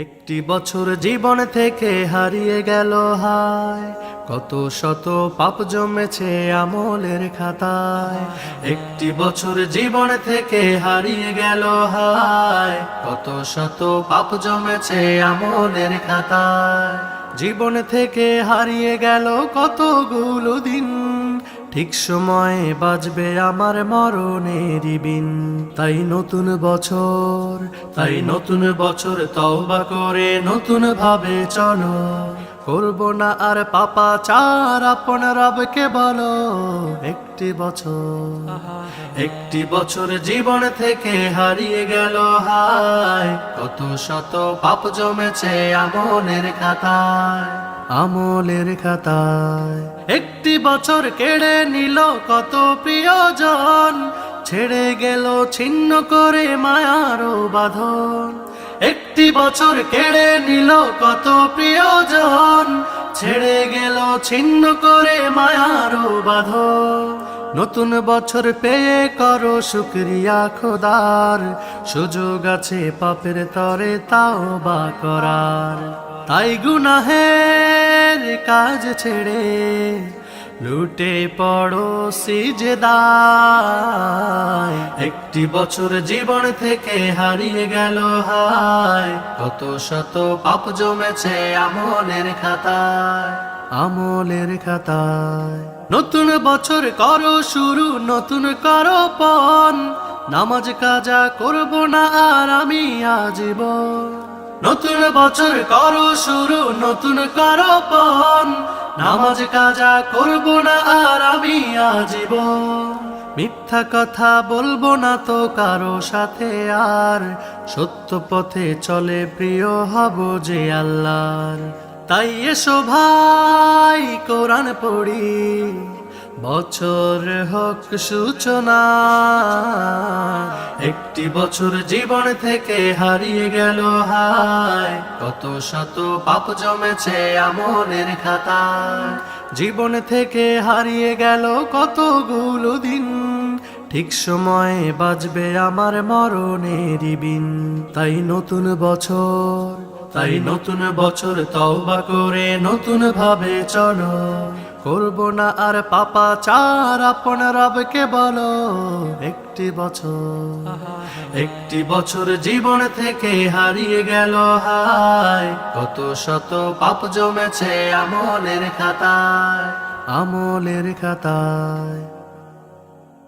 একটি বছর জীবন থেকে হারিয়ে গেল, হায়। কত শত পাপ জমেছে আমলের খাতায়। একটি বছর জীবন থেকে হারিয়ে গেল, হায়। কত শত পাপ জমেছে আমলের খাতায়। জীবন থেকে হারিয়ে গেল কতগুলো দিন। ঠিক সময়ে বাজবে আমার মরণের বিন। তাই নতুন বছর, তাই নতুন বছর তওবা করে নতুন ভাবে চলো। করব না আর পাপা চার, আপন রবকে বলো, একটি বছর একটি বছর জীবন থেকে হারিয়ে গেল হায়। কত শত পাপ জমেছে আমলের খাতায়। আমলের খাতায়। একটি বছর কেড়ে নিল কত প্রিয়জন, ছেড়ে গেল ছিন্ন করে মায়ারও বাঁধন। একটি বছর কেড়ে নিল কত প্রিয়জন, ছেড়ে গেল ছিন্ন করে মায়ার বাঁধন। নতুন বছর পেয়ে করো শুক্রিয়া খোদার, সুযোগ আছে পাপের তরে তাও বা করার। তাই গুনাহের কাজ ছেড়ে লুটে পড়ো সিজদায় একটি বছর জীবন থেকে হারিয়ে গেল হায়। কত শত পাপ জমেছে আমলের খাতায় আমলের খাতায়। নতুন বছর করো শুরু, নতুন করো পণ। নামাজ কাজা করব না আর আমি আজীবন। নতুন বছর করো শুরু, নতুন করো পণ। নামাজ কাজা করব না আর আমি আজীবন। মিথ্যা কথা বলব না তো কারও সাথে আর। সত্য পথে চলে প্রিয় হব যে আল্লাহর। তাই এসো ভাই, কোরআন পড়ি। বছর হোক সূচনা, একটি বছর জীবন থেকে হারিয়ে গেল হায়। কত শত পাপ জমেছে আমলের খাতায়, জীবন থেকে হারিয়ে গেল কতগুলো দিন। ঠিক সময়ে বাজবে আমার মরণের বিন, তাই নতুন বছর তাই নতুন বছর তওবা করে নতুন ভাবে চলো। করব না আর পাপা চার, আপন রবকে বলো। একটি বছর একটি বছর জীবন থেকে হারিয়ে গেল হায়। কত শত পাপ জমেছে আমলের খাতায় আমলের খাতায়।